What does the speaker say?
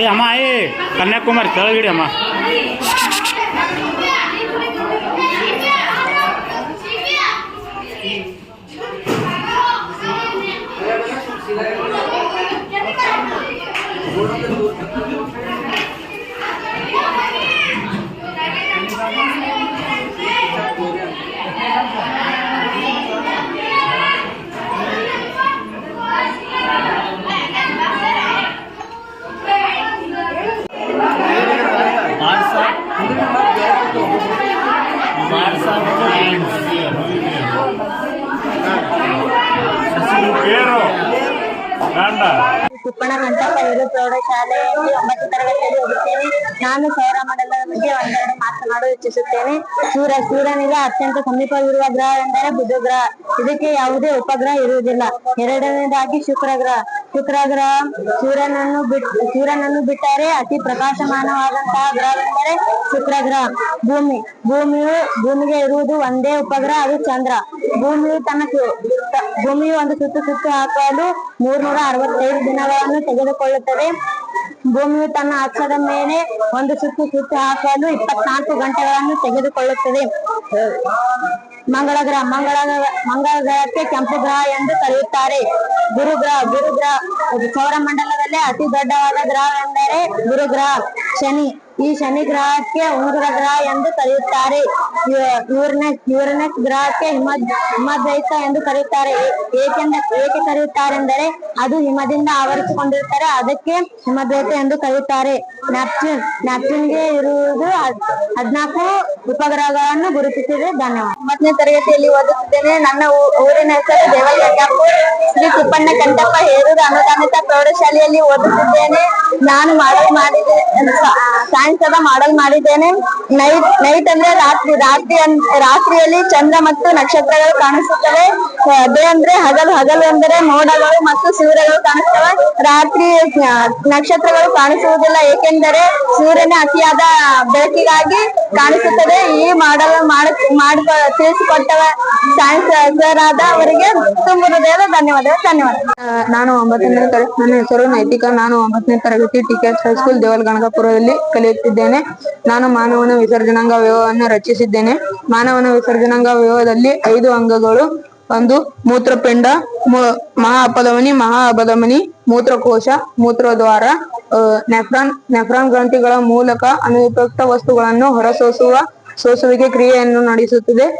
ಏ ಅಮ್ಮ ಏ ಕನ್ಯಾಕುಮಾರಿ ಕೆಳಗಿಡಿ ಅಮ್ಮ. ಗಂಡ ಕುಪ್ಪಣ ಹಿರಿಯ ಪ್ರೌಢಶಾಲೆಯಲ್ಲಿ ಒಂಬತ್ತು ತರಗತಿಯಲ್ಲಿ ಹೋಗುತ್ತೇನೆ ನಾನು ಸೌರ ಮಂಡಲದ ಬಗ್ಗೆ ಒಂದೆರಡು ಮಾತನಾಡಲು ಇಚ್ಛಿಸುತ್ತೇನೆ. ಸೂರ್ಯ, ಸೂರ್ಯನಿಗೆ ಅತ್ಯಂತ ಸಮೀಪವಿರುವ ಗ್ರಹ ಎಂದರೆ ಬುಧ ಗ್ರಹ ಇದಕ್ಕೆ ಯಾವುದೇ ಉಪಗ್ರಹ ಇರುವುದಿಲ್ಲ. ಎರಡನೇದಾಗಿ ಶುಕ್ರ ಗ್ರಹ ಶುಕ್ರ ಗ್ರಹ ಸೂರ್ಯನನ್ನು ಬಿಟ್, ಸೂರ್ಯನನ್ನು ಬಿಟ್ಟರೆ ಅತಿ ಪ್ರಕಾಶಮಾನವಾದಂತಹ ಗ್ರಹವೆಂದರೆ ಶುಕ್ರ ಗ್ರಹ ಭೂಮಿ, ಭೂಮಿಯು ಭೂಮಿಗೆ ಇರುವುದು ಒಂದೇ ಉಪಗ್ರಹ, ಅದು ಚಂದ್ರ. ಭೂಮಿಯು ತನ್ನ ಭೂಮಿಯು ಒಂದು ಸುತ್ತು ಸುತ್ತು ಹಾಕಲು ಮೂರ್ನೂರ ಅರವತ್ತೈದು ದಿನಗಳನ್ನು ತೆಗೆದುಕೊಳ್ಳುತ್ತದೆ. ಭೂಮಿಯು ತನ್ನ ಅಕ್ಷದ ಮೇಲೆ ಒಂದು ಸುತ್ತು ಸುತ್ತು ಹಾಕಲು ಇಪ್ಪತ್ನಾಲ್ಕು ಗಂಟೆಗಳನ್ನು ತೆಗೆದುಕೊಳ್ಳುತ್ತದೆ. ಮಂಗಳ ಗ್ರಹ, ಮಂಗಳ ಮಂಗಳ ಗ್ರಹಕ್ಕೆ ಕೆಂಪು ಗ್ರಹ ಎಂದು ಕರೆಯುತ್ತಾರೆ. ಗುರು ಗ್ರಹ ಗುರು ಗ್ರಹ ಸೌರಮಂಡಲದಲ್ಲೇ ಅತಿ ದೊಡ್ಡವಾದ ಗ್ರಹವೆಂದರೆ ಗುರುಗ್ರಹ, ಶನಿ. ಈ ಶನಿ ಗ್ರಹಕ್ಕೆ ಉಂಗುರ ಗ್ರಹ ಎಂದು ಕರೆಯುತ್ತಾರೆ. ಯುರೇನಸ್ ಯುರೇನಸ್ ಗ್ರಹಕ್ಕೆ ಹಿಮ, ಹಿಮದ್ವೈತ ಎಂದು ಕರೆಯುತ್ತಾರೆ. ಏಕೆಂದ, ಏಕೆ ಕರೆಯುತ್ತಾರೆಂದರೆ ಅದು ಹಿಮದಿಂದ ಆವರಿಸಿಕೊಂಡಿರುತ್ತಾರೆ. ಅದಕ್ಕೆ ಹಿಮದ್ವೈತ ಎಂದು ಕರೆಯುತ್ತಾರೆ. ನ್ಯಾಪ್ಚೂನ್, ನ್ಯಾಪ್ಚೂನ್ಗೆ ಇರುವುದು ಹದ್- ಹದ್ನಾಲ್ಕು ಉಪಗ್ರಹಗಳನ್ನು ಗುರುತಿಸಿದೆ. ಧನ್ಯವಾದ. ಒಂಬತ್ತನೇ ತರಗತಿಯಲ್ಲಿ ಓದುತ್ತಿದ್ದೇನೆ. ನನ್ನ ಊರಿನ ಹೆಸರು ದೇವಯ್ಯಪ್ಪು ಶ್ರೀ ತಿಪ್ಪಣ್ಣ ಕಂಠಪ್ಪ ಹೇರೂರು ಅನುದಾನಿತ ಪ್ರೌಢಶಾಲೆಯಲ್ಲಿ ಓದುತ್ತಿದ್ದೇನೆ. ನಾನು ಮಾತು ಮಾಡಿದೆ ಅದ ಮಾಡಲ್ ಮಾಡಿದ್ದೇನೆ. ನೈಟ್ ನೈಟ್ ಅಂದ್ರೆ ರಾತ್ರಿ ರಾತ್ರಿ ರಾತ್ರಿಯಲ್ಲಿ ಚಂದ್ರ ಮತ್ತು ನಕ್ಷತ್ರಗಳು ಕಾಣಿಸುತ್ತವೆ. ಅದೇ ಅಂದ್ರೆ ಹಗಲು ಹಗಲು ಅಂದರೆ ಮೋಡಗಳು ಮತ್ತು ಸೂರ್ಯಗಳು ಕಾಣಿಸ್ತವೆ ರಾತ್ರಿ ನಕ್ಷತ್ರಗಳು ಕಾಣಿಸುವುದಿಲ್ಲ. ಏಕೆಂದರೆ ಸೂರ್ಯನ ಅತಿಯಾದ ಬೆಳಕಿಗಾಗಿ ಕಾಣಿಸುತ್ತದೆ. ಈ ಮಾಡಲ್ ಮಾಡ ತಿಳಿಸಿಕೊಟ್ಟವ ಸೈನ್ಸ್ ಸರ್ ಆದ ಅವರಿಗೆ ತುಂಬ ಹೃದಯದ ಧನ್ಯವಾದ. ಧನ್ಯವಾದ ನಾನು ಒಂಬತ್ತನೇ ತರಗತಿ ನನ್ನ ಹೆಸರು ನೈತಿಕ. ನಾನು ಒಂಬತ್ತನೇ ತರಗತಿ ಟಿಕೆಟ್ ಹೈಸ್ಕೂಲ್ ದೇವಲ್ ಗಣಗಾಪುರದಲ್ಲಿ ಕಲಿಯುತ್ತಿದ್ದೇನೆ. ನಾನು ಮಾನವನ ವಿಸರ್ಜನಾಂಗ ವ್ಯೂಹವನ್ನು ರಚಿಸಿದ್ದೇನೆ. ಮಾನವನ ವಿಸರ್ಜನಾಂಗ ವ್ಯೂಹದಲ್ಲಿ ಐದು ಅಂಗಗಳು ಒಂದು ಮೂತ್ರಪಿಂಡ ಮಹಾ ಅಪಧಮನಿ ಮಹಾ ಅಪಧಮನಿ ಮೂತ್ರಕೋಶ, ಮೂತ್ರದ್ವಾರ ನೆಫ್ರಾನ್ ನೆಫ್ರಾನ್ ಗ್ರಂಥಿಗಳ ಮೂಲಕ ಅನುಪಯುಕ್ತ ವಸ್ತುಗಳನ್ನು ಹೊರಸೂಸುವ, ಸೋಸುವಿಕೆ ಕ್ರಿಯೆಯನ್ನು ನಡೆಸುತ್ತದೆ.